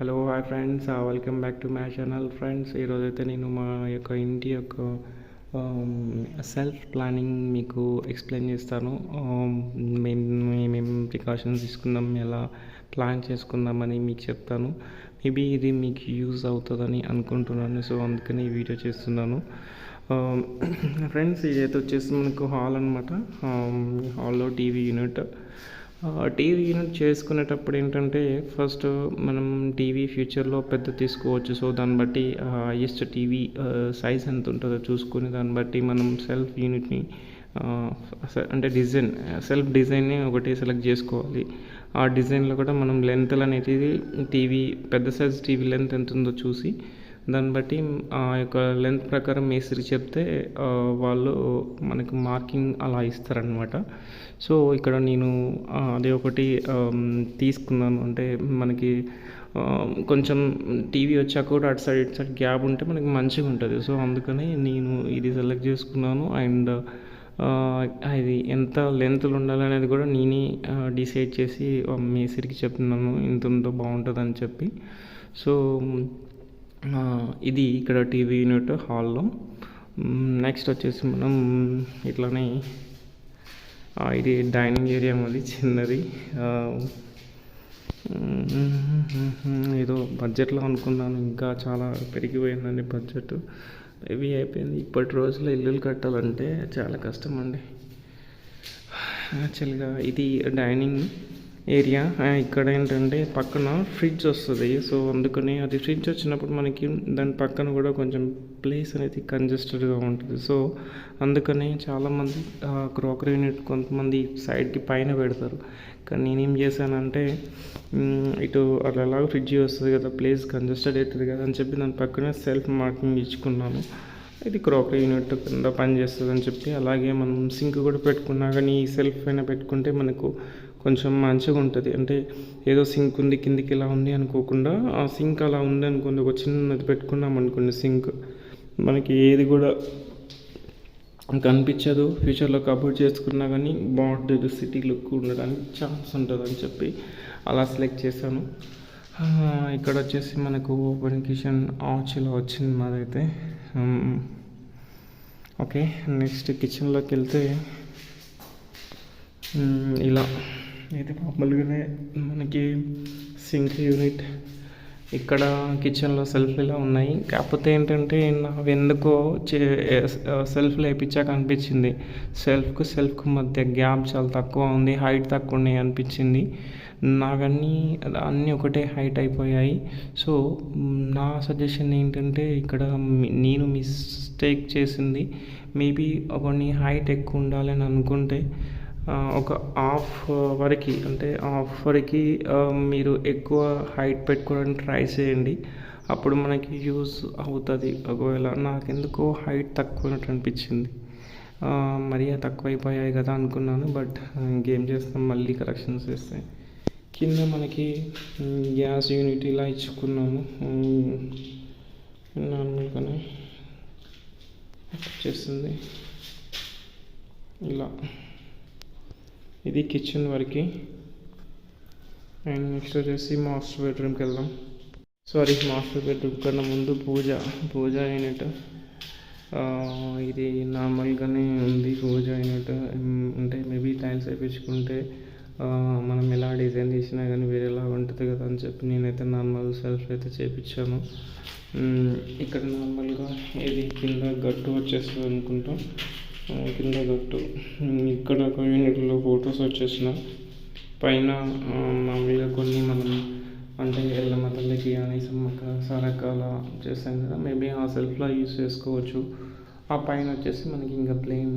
Hello hi friends welcome back to my channel friends ఈరోజైతే నేను మా యొక్క ఇంటి యొక్క um, సెల్ఫ్ ప్లానింగ్ మీకు ఎక్స్ప్లెయిన్ చేస్తాను. Um, మేము మేమేం ప్రికాషన్స్ తీసుకుందాం ఎలా ప్లాన్ చేసుకుందామని మీకు చెప్తాను. మేబీ ఇది మీకు యూజ్ అవుతుందని అనుకుంటున్నాను సో అందుకని ఈ వీడియో చేస్తున్నాను. Um, ఫ్రెండ్స్ ఇదైతే వచ్చేసి మనకు హాల్ అనమాట హాల్లో టీవీ యూనిట్ టీవీ యూనిట్ చేసుకునేటప్పుడు ఏంటంటే ఫస్ట్ మనం టీవీ ఫ్యూచర్లో పెద్ద తీసుకోవచ్చు. సో దాన్ని బట్టి హైయెస్ట్ టీవీ సైజ్ ఎంత ఉంటుందో చూసుకుని దాన్ని బట్టి మనం సెల్ఫ్ యూనిట్ని అంటే డిజైన్ సెల్ఫ్ డిజైన్ని ఒకటి సెలెక్ట్ చేసుకోవాలి. ఆ డిజైన్లో కూడా మనం లెంత్ అనేది టీవీ పెద్ద సైజ్ టీవీ లెంత్ ఎంత ఉందో చూసి దాన్ని బట్టి ఆ యొక్క లెంత్ ప్రకారం మేస్త్రి చెప్తే వాళ్ళు మనకు మార్కింగ్ అలా ఇస్తారనమాట సో ఇక్కడ నేను అదే ఒకటి తీసుకున్నాను. అంటే మనకి కొంచెం టీవీ వచ్చాక కూడా అటు సైడ్ ఇటు సైడ్ గ్యాప్ ఉంటే మనకి మంచిగా ఉంటుంది. సో అందుకని నేను ఇది సెలెక్ట్ చేసుకున్నాను. అండ్ అది ఎంత లెంత్లు ఉండాలనేది కూడా నేనే డిసైడ్ చేసి మేస్త్రికి చెప్తున్నాను ఇంత ఉందో బాగుంటుంది అని చెప్పి. సో ఇది ఇక్కడ టీవీ యూనిట్ హాల్లో. నెక్స్ట్ వచ్చేసి మనం ఇట్లానే ఇది డైనింగ్ ఏరియా మాది చిన్నది. ఏదో బడ్జెట్లో అనుకున్నాను ఇంకా చాలా పెరిగిపోయిందండి బడ్జెట్. ఇవి అయిపోయింది. ఇప్పటి రోజుల్లో ఇల్లులు కట్టాలంటే చాలా కష్టం అండి. యాక్చువల్గా ఇది డైనింగ్ ఏరియా ఇక్కడ ఏంటంటే పక్కన ఫ్రిడ్జ్ వస్తుంది. సో అందుకని అది ఫ్రిడ్జ్ వచ్చినప్పుడు మనకి దాని పక్కన కూడా కొంచెం ప్లేస్ అనేది కంజెస్టెడ్గా ఉంటుంది. సో అందుకని చాలామంది క్రోకరీ యూనిట్ కొంతమంది సైడ్కి పైన పెడతారు. కానీ నేనేం చేశానంటే ఇటు అలా ఎలాగో ఫ్రిడ్జ్ వస్తుంది కదా ప్లేస్ కంజెస్టెడ్ అవుతుంది కదా అని చెప్పి దాని పక్కనే సెల్ఫ్ మార్కింగ్ ఇచ్చుకున్నాను. ఇది క్రోకరీ యూనిట్ కింద పనిచేస్తుంది అని చెప్పి అలాగే మనం సింక్ కూడా పెట్టుకున్నా కానీ ఈ సెల్ఫ్ పైన పెట్టుకుంటే మనకు కొంచెం మంచిగా ఉంటుంది. అంటే ఏదో సింక్ ఉంది కిందికి ఇలా ఉంది అనుకోకుండా ఆ సింక్ అలా ఉంది అనుకోండి ఒక చిన్నది పెట్టుకున్నాం అనుకోండి సింక్ మనకి ఏది కూడా కనిపించదు. ఫ్యూచర్లో కబోర్డ్ చేసుకున్నా కానీ బాగుంటుంది సిటీ లుక్ ఉండడానికి ఛాన్స్ ఉంటుంది అని చెప్పి అలా సెలెక్ట్ చేశాను. ఇక్కడ వచ్చేసి మనకు ఓపెన్ కిచెన్ ఆచిలో వచ్చింది మాదైతే. ఓకే నెక్స్ట్ కిచెన్లోకి వెళ్తే ఇలా. ఇది మామూలుగానే మనకి సింక్ యూనిట్ ఇక్కడ కిచెన్లో సెల్ఫ్ ఇలా ఉన్నాయి. కాకపోతే ఏంటంటే నాకు ఎందుకో సెల్ఫ్లు వేయించాక అనిపించింది. సెల్ఫ్కు సెల్ఫ్కు మధ్య గ్యాప్ చాలా తక్కువ ఉంది హైట్ తక్కువ ఉన్నాయి అనిపించింది. నాకన్నీ అన్నీ ఒకటే హైట్ అయిపోయాయి. సో నా సజెషన్ ఏంటంటే ఇక్కడ నేను మిస్టేక్ చేసింది. మేబీ కొన్ని హైట్ ఎక్కువ ఉండాలని అనుకుంటే ఒక హాఫ్ వరకు అంటే హాఫ్ వరకు మీరు ఎక్కువ హైట్ పెట్టుకోవడానికి ట్రై చేయండి. అప్పుడు మనకి యూజ్ అవుతుంది. ఒకవేళ నాకెందుకో హైట్ తక్కువ అనిపించింది. మరీ తక్కువైపోయాయి కదా అనుకున్నాను బట్ ఇంకేం చేస్తాం? మళ్ళీ కరెక్షన్స్ చేస్తాయి కింద మనకి గ్యాస్ యూనిట్ ఇలా ఇచ్చుకున్నాము. నార్మల్గానే చేస్తుంది. ఇలా. ఇది కిచెన్ వరకు. అండ్ నెక్స్ట్ వచ్చేసి మాస్టర్ బెడ్రూమ్కి వెళ్దాం. సారీ మాస్టర్ బెడ్రూమ్ కన్నా ముందు పూజ పూజ అయినట్టు. ఇది నార్మల్గానే ఉంది పూజ అయినట్టు. అంటే మేబీ టైల్స్ వేయించుకుంటే మనం ఎలా డిజైన్ చేసినా కానీ వేరేలా ఉంటుంది కదా అని చెప్పి నేనైతే నార్మల్ సెల్ఫ్ అయితే చేయించాను ఇక్కడ నార్మల్గా ఇది కింద గట్టు వచ్చేస్తుంది అనుకుంటాం కింద గట్టు ఇక్కడ ఒక ఫొటోస్ వచ్చేసిన. పైన మామూలుగా కొన్ని మనం అంటే ఎల్లమ్మ తల్లికి కానీ సమ్మక్క సరకాల చేస్తాం కదా మేబీ ఆ సెల్ఫ్లో యూస్ చేసుకోవచ్చు. ఆ పైన వచ్చేసి మనకి ఇంకా plain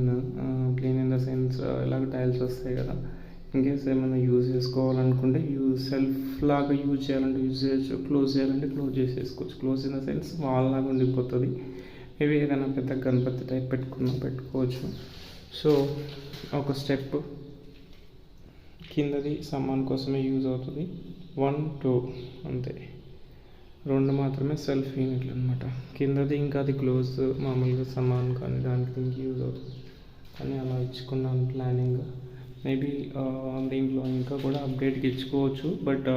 plain in the sense ఇలాగ టైల్స్ వస్తాయి కదా. ఇన్కేస్ ఏమైనా యూజ్ చేసుకోవాలనుకుంటే యూజ్ సెల్ఫ్ లాగా యూజ్ చేయాలంటే యూజ్ చేయొచ్చు. క్లోజ్ చేయాలంటే క్లోజ్ చేసేసుకోవచ్చు. Close in the sense wall లాగా ఉండిపోతుంది. ఇవి ఏదైనా పెద్ద గణపతి టైప్ పెట్టుకున్నా పెట్టుకోవచ్చు. సో ఒక స్టెప్ కిందది సమాన్ కోసమే యూజ్ అవుతుంది. వన్ టూ అంతే. రెండు మాత్రమే సెల్ఫ్ యూనిట్లు అనమాట కిందది ఇంకా అది క్లోజ్ మామూలుగా సమాన్ కానీ దానికి ఇంక యూజ్ అవుతుంది. కానీ అలా ఇచ్చుకున్నాను ప్లానింగ్ మేబీ దీంట్లో ఇంకా కూడా అప్డేట్కి ఇచ్చుకోవచ్చు. బట్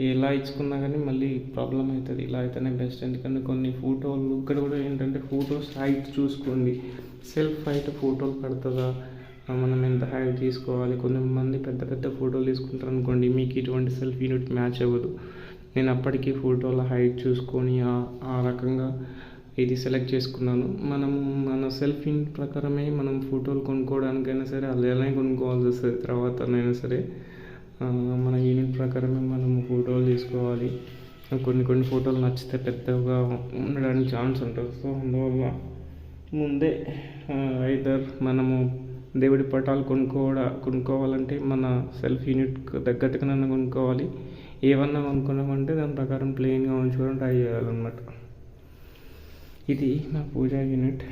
ఎలా ఇచ్చుకున్నా కానీ మళ్ళీ ప్రాబ్లం అవుతుంది. ఇలా అయితేనే బెస్ట్ ఎందుకంటే కొన్ని ఫోటోలు ఇక్కడ కూడా ఏంటంటే ఫొటోస్ హైట్ చూసుకోండి. సెల్ఫ్ హైట్ ఫోటోలు పడుతుందా? మనం ఎంత హైట్ తీసుకోవాలి? కొంతమంది పెద్ద పెద్ద ఫోటోలు తీసుకుంటారు అనుకోండి మీకు ఇటువంటి సెల్ఫ్ యూనిట్ మ్యాచ్ అవ్వదు. నేను అప్పటికీ ఫోటోల హైట్ చూసుకొని ఆ- రకంగా ఇది సెలెక్ట్ చేసుకున్నాను. మనము మన సెల్ఫ్ యూనిట్ ప్రకారమే మనం ఫోటోలు కొనుక్కోవడానికైనా సరే అలానే కొనుక్కోవాల్సి వస్తుంది. తర్వాతనైనా సరే మన యూనిట్ ప్రకారమే మనం ఫోటోలు తీసుకోవాలి. కొన్ని కొన్ని ఫోటోలు నచ్చితే పెద్దగా ఉండడానికి ఛాన్స్ ఉంటుంది. సో అందువల్ల ముందే ఐదర్ మనము దేవుడి పటాలు కొనుక్కోవడా కొనుక్కోవాలంటే మన సెల్ఫ్ యూనిట్ తగ్గట్టుగానే కొనుక్కోవాలి. ఏమన్నా కొనుక్కున్నామంటే దాని ప్రకారం ప్లెయిన్గా ఉంచుకోవడం ట్రై చేయాలన్నమాట. ఇది నా పూజా యూనిట్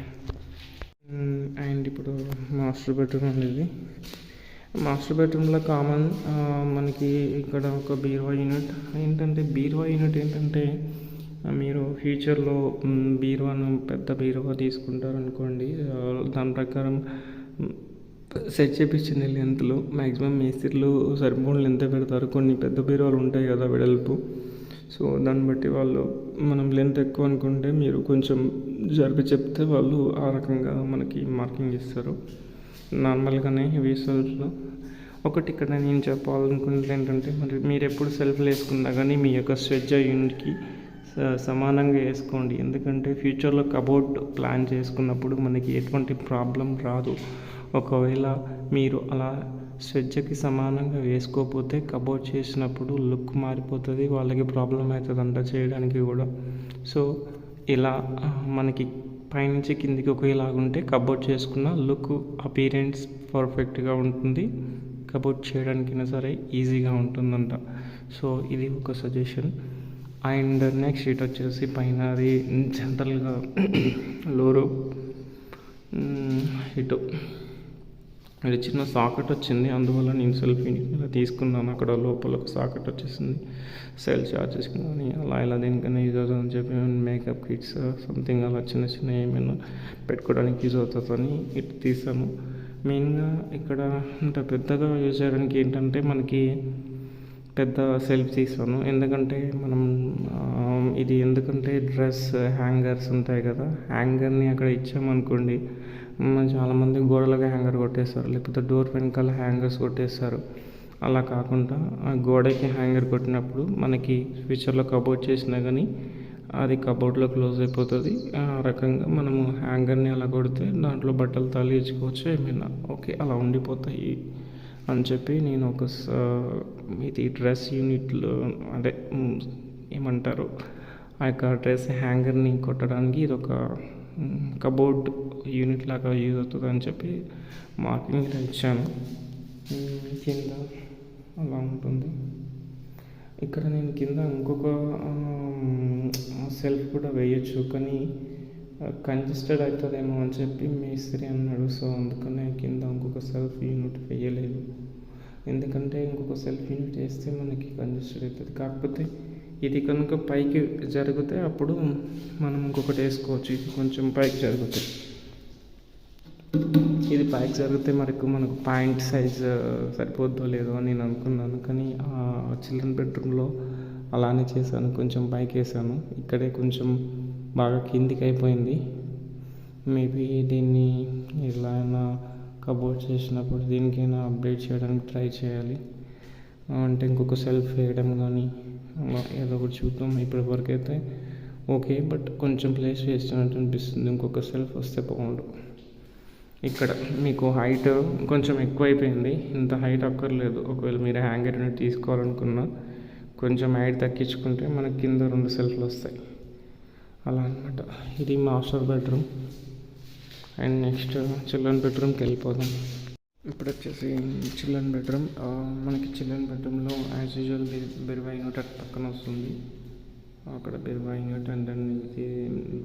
అండ్ ఇప్పుడు మాస్టర్ బెడ్రూమ్ అనేది. మాస్టర్ బెడ్రూమ్లో కామన్ మనకి ఇక్కడ ఒక బీరువా యూనిట్. ఏంటంటే బీరువా యూనిట్ ఏంటంటే మీరు ఫ్యూచర్లో బీరువాను పెద్ద బీరువా తీసుకుంటారు అనుకోండి దాని ప్రకారం సెట్ చేపించింది లెంత్లో మ్యాక్సిమం మేస్త్రీలు సరిపోని లెంత్ పెడతారు. కొన్ని పెద్ద బీరువాలు ఉంటాయి కదా వెడల్పు. సో దాన్ని బట్టి వాళ్ళు మనం లెంత్ ఎక్కువ అనుకుంటే మీరు కొంచెం జరిపి చెప్తే వాళ్ళు ఆ రకంగా మనకి మార్కింగ్ ఇస్తారు. నార్మల్గానే హెవీ సెల్ఫ్లో. ఒకటి ఇక్కడ నేను చెప్పాలనుకున్నది ఏంటంటే మరి మీరు ఎప్పుడు సెల్ఫ్లు వేసుకున్నా కానీ మీ యొక్క స్వెజ్ యూనిట్కి సమానంగా వేసుకోండి. ఎందుకంటే ఫ్యూచర్లో కబోర్డ్ ప్లాన్ చేసుకున్నప్పుడు మనకి ఎటువంటి ప్రాబ్లం రాదు. ఒకవేళ మీరు అలా స్వెజ్జకి సమానంగా వేసుకోకపోతే కబోర్డ్ చేసినప్పుడు లుక్ మారిపోతుంది వాళ్ళకి ప్రాబ్లం అవుతుంది అంట చేయడానికి కూడా. సో ఇలా మనకి పైనుంచి కిందికి ఒకేలాగుంటే కబోర్డ్ చేసుకున్న లుక్ అపీరెన్స్ పర్ఫెక్ట్గా ఉంటుంది. కబోర్డ్ చేయడానికైనా సరే ఈజీగా ఉంటుందంట. సో ఇది ఒక సజెషన్. అండ్ నెక్స్ట్ ఇటు వచ్చేసి పైన అది జనరల్గా లోరు. ఇటు. ఇది చిన్న సాకెట్ వచ్చింది. అందువల్ల నేను సెల్ఫీని ఇలా తీసుకున్నాను. అక్కడ లోపల ఒక సాకెట్ వచ్చేసింది. సెల్ చార్జెస్ కానీ అలా ఇలా దేనికైనా యూజ్ అవుతుందని చెప్పి మేకప్ కిట్స్ సంథింగ్ అలా చిన్న చిన్న ఏమైనా పెట్టుకోవడానికి యూజ్ అవుతుందని ఇటు తీసాను మెయిన్గా ఇక్కడ ఇంత పెద్దగా యూజ్ చేయడానికి ఏంటంటే మనకి పెద్ద సెల్ఫ్ తీసాను. ఎందుకంటే మనం ఇది ఎందుకంటే డ్రెస్ హ్యాంగర్స్ ఉంటాయి కదా. హ్యాంగర్ని అక్కడ ఇచ్చామనుకోండి చాలామంది గోడలకు హ్యాంగర్ కొట్టేస్తారు లేకపోతే డోర్ వెనకాల హ్యాంగర్స్ కొట్టేస్తారు. అలా కాకుండా ఆ గోడకి హ్యాంగర్ కొట్టినప్పుడు మనకి ఫ్యూచర్లో కబోర్డ్ చేసినా కానీ అది కబోర్డ్లో క్లోజ్ అయిపోతుంది. ఆ రకంగా మనము హ్యాంగర్ని అలా కొడితే దాంట్లో బట్టలు తగిలించుకోవచ్చు ఏమైనా? ఓకే అలా ఉండిపోతాయి అని చెప్పి నేను ఒక ఇది డ్రెస్ యూనిట్లో అదే ఏమంటారు? ఆ యొక్క డ్రెస్ హ్యాంగర్ని కొట్టడానికి ఇది ఒక కబోర్డ్ యూనిట్ లాగా యూజ్ అవుతుంది అని చెప్పి మార్కింగ్ ఇచ్చాను కింద అలా ఉంటుంది. ఇక్కడ నేను కింద ఇంకొక సెల్ఫ్ కూడా వేయచ్చు కానీ కంజెస్టెడ్ అవుతుందేమో అని చెప్పి మేస్త్రి అన్నాడు సో అందుకనే కింద ఇంకొక సెల్ఫ్ యూనిట్ వేయలేదు. ఎందుకంటే ఇంకొక సెల్ఫ్ యూనిట్ వేస్తే మనకి కంజెస్టెడ్ అవుతుంది. కాకపోతే ఇది కనుక పైకి జరిగితే అప్పుడు మనం ఇంకొకటి వేసుకోవచ్చు. ఇది కొంచెం పైకి జరుగుతుంది. ఇది పైకి జరిగితే మనకు మనకు పాయింట్ సైజ్ సరిపోద్దో లేదో అని నేను అనుకున్నాను. కానీ ఆ చిల్డ్రన్ బెడ్రూమ్లో అలానే చేశాను. కొంచెం పైకి వేసాను. ఇక్కడే కొంచెం బాగా కిందికి అయిపోయింది. మేబీ దీన్ని ఎలా అయినా కబోర్డ్ చేసినప్పుడు దీనికైనా అప్డేట్ చేయడానికి ట్రై చేయాలి. అంటే ఇంకొక సెల్ఫ్ వేయడం కానీ ఏదో ఒకటి చూద్దాం. ఇప్పటి వరకు అయితే ఓకే బట్ కొంచెం ప్లేస్ వేస్తున్నట్టు అనిపిస్తుంది. ఇంకొక సెల్ఫ్ వస్తే బాగుండు. ఇక్కడ మీకు హైట్ కొంచెం ఎక్కువ అయిపోయింది ఇంత హైట్ అక్కర్లేదు ఒకవేళ మీరు హ్యాంగర్ అనేది తీసుకోవాలనుకున్నా కొంచెం హైట్ తగ్గించుకుంటే మనకి కింద రెండు సెల్ఫ్లు వస్తాయి అలా అనమాట ఇది master bedroom and next children బెడ్రూమ్కి వెళ్ళిపోదాం ఇప్పుడు వచ్చేసి చిల్డ్రన్ బెడ్రూమ్ మనకి చిల్డ్రన్ బెడ్రూమ్లో యాజ్ యూజువల్ బిర్వా యూనిట్ అటు పక్కన వస్తుంది అక్కడ బిర్వా యూనిట్ అండ్ దెన్ ఇది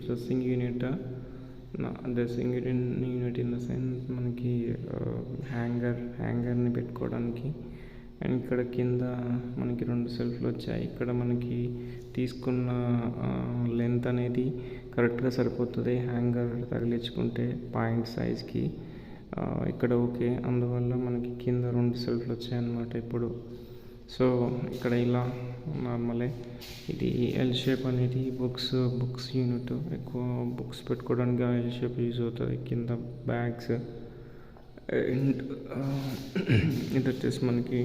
dressing unit dressing unit in the sense మనకి హ్యాంగర్ హ్యాంగర్ని పెట్టుకోవడానికి. అండ్ ఇక్కడ కింద మనకి రెండు సెల్ఫ్లు వచ్చాయి. ఇక్కడ మనకి తీసుకున్న లెంత్ అనేది కరెక్ట్గా సరిపోతుంది. హ్యాంగర్ తగిలించుకుంటే పాయింట్ సైజ్కి. ఇక్కడ ఓకే. అందువల్ల మనకి కింద రెండు సెల్ఫ్లు వచ్చాయన్నమాట ఇప్పుడు. సో ఇక్కడ ఇలా నార్మలే. ఇది ఎల్ షేప్ అనేది బుక్స్ బుక్స్ యూనిట్ ఎక్కువ బుక్స్ పెట్టుకోవడానికి ఎల్ షేప్ యూజ్ అవుతుంది. కింద బ్యాగ్స్ అండ్ uh, ఇది వచ్చేసి మనకి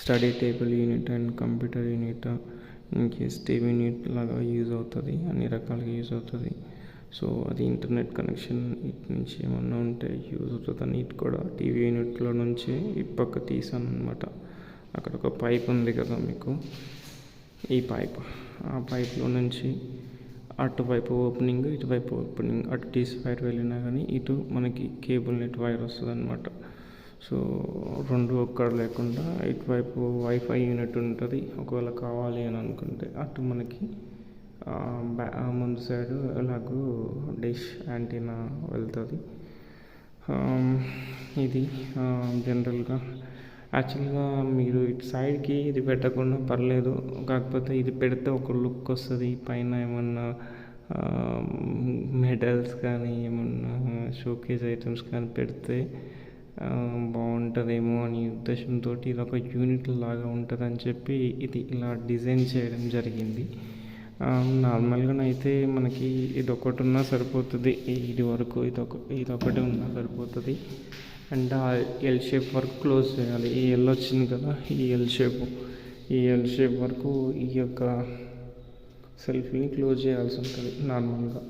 study table unit and computer unit in case TV unit లాగా యూజ్ అవుతుంది. అన్ని రకాలుగా యూజ్ అవుతుంది. సో అది ఇంటర్నెట్ కనెక్షన్ ఇటు నుంచి ఏమన్నా ఉంటే యూజ్ అవుతుంది ఇటు కూడా టీవీ యూనిట్లో నుంచి ఈ పక్క తీసాను అనమాట అక్కడ ఒక పైప్ ఉంది కదా మీకు? ఈ పైప్. ఆ పైప్లో నుంచి అటువైపు ఓపెనింగ్ ఇటువైపు ఓపెనింగ్ అటు తీసి వైర్ వెళ్ళినా కానీ ఇటు మనకి కేబుల్ నెట్ వైర్ వస్తుంది అనమాట సో రెండు ఒక్కడ లేకుండా ఇటువైపు వైఫై యూనిట్ ఉంటుంది. ఒకవేళ కావాలి అని అనుకుంటే అటు మనకి ముందు సైడ్ ఎలాగో డిష్ యాంటీనా వెళ్తుంది. ఇది జనరల్గా. యాక్చువల్గా మీరు ఇటు సైడ్కి ఇది పెట్టకుండా పర్లేదు. కాకపోతే ఇది పెడితే ఒక లుక్ వస్తుంది. పైన ఏమన్నా మెడల్స్ కానీ ఏమన్నా షోకేజ్ ఐటమ్స్ కానీ పెడితే బాగుంటుందేమో అని ఉద్దేశంతో ఇది ఒక యూనిట్ లాగా ఉంటుందని చెప్పి ఇది ఇలా డిజైన్ చేయడం జరిగింది. Um, నార్మల్గానైతే మనకి ఇది ఒకటి ఉన్నా సరిపోతుంది ఇది వరకు ఇది ఒక ఇది ఒకటి ఉన్నా సరిపోతుంది. అండ్ ఆ ఎల్ షేప్ వరకు క్లోజ్ చేయాలి. ఈ ఎల్ వచ్చింది కదా ఈ ఎల్ షేప్ ఈ ఎల్ షేప్ వరకు ఈ యొక్క సెల్ఫ్ని క్లోజ్ చేయాల్సి ఉంటుంది నార్మల్గా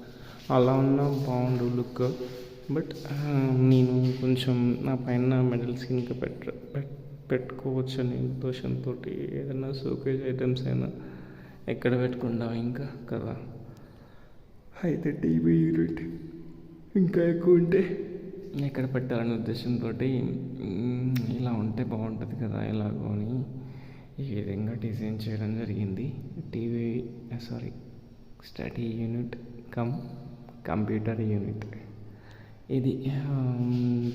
అలా ఉన్నా బాగుండు లుక్ బట్ um, నేను కొంచెం నా పైన మెడల్స్ ఇంకా పెట్ట పెట్టుకోవచ్చు అనే ఉద్దేశంతో ఏదైనా సోకేజ్ ఐటమ్స్ అయినా ఎక్కడ పెట్టుకుంటాం ఇంకా? కదా. అయితే టీవీ యూనిట్ ఇంకా ఎక్కువ ఉంటే? ఎక్కడ పెట్టాలనే ఉద్దేశంతో ఇలా ఉంటే బాగుంటుంది కదా ఎలాగో అని ఈ విధంగా డిజైన్ చేయడం జరిగింది. TV sorry study unit cum computer unit. ఇది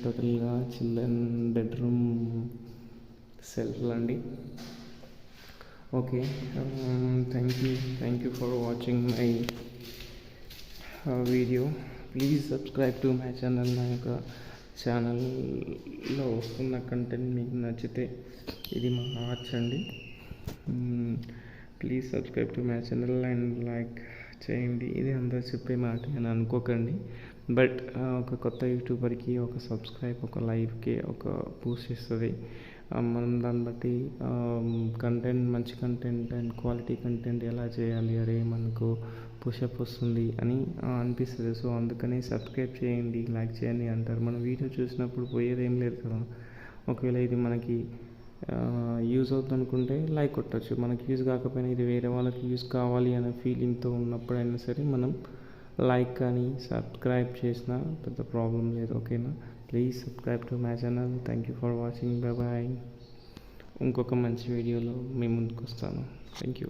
టోటల్గా చిల్డ్రన్ బెడ్రూమ్ సెల్ఫ్ అండి okay thank you thank you for watching my video please subscribe to my channel నా యొక్క ఛానల్లో వస్తున్న కంటెంట్ మీకు నచ్చితే ఇది మా ఆర్చ్ అండి. Please subscribe to my channel and like చేయండి. ఇది అందరూ చెప్పే మాట అని అనుకోకండి. బట్ ఒక కొత్త యూట్యూబర్కి ఒక సబ్స్క్రైబ్ ఒక లైవ్కి ఒక పూస్ట్ ఇస్తుంది. మనం దాన్ని బట్టి కంటెంట్ మంచి కంటెంట్ అండ్ క్వాలిటీ కంటెంట్ ఎలా చేయాలి? అరే మనకు పుషప్ వస్తుంది అని అనిపిస్తుంది. సో అందుకని సబ్స్క్రైబ్ చేయండి లైక్ చేయండి అంటారు. మనం వీడియో చూసినప్పుడు పోయేది ఏం లేదు కదా. ఒకవేళ ఇది మనకి యూజ్ అవుతుంది అనుకుంటే లైక్ కొట్టచ్చు. మనకి యూజ్ కాకపోయినా ఇది వేరే వాళ్ళకి యూజ్ కావాలి అనే ఫీలింగ్తో ఉన్నప్పుడైనా సరే మనం లైక్ కానీ సబ్స్క్రైబ్ చేసినా పెద్ద ప్రాబ్లం లేదు ఓకేనా please subscribe to my channel thank you for watching bye bye ఇంకొక మంచి వీడియోలో మీ ముందుకు వస్తాను. Thank you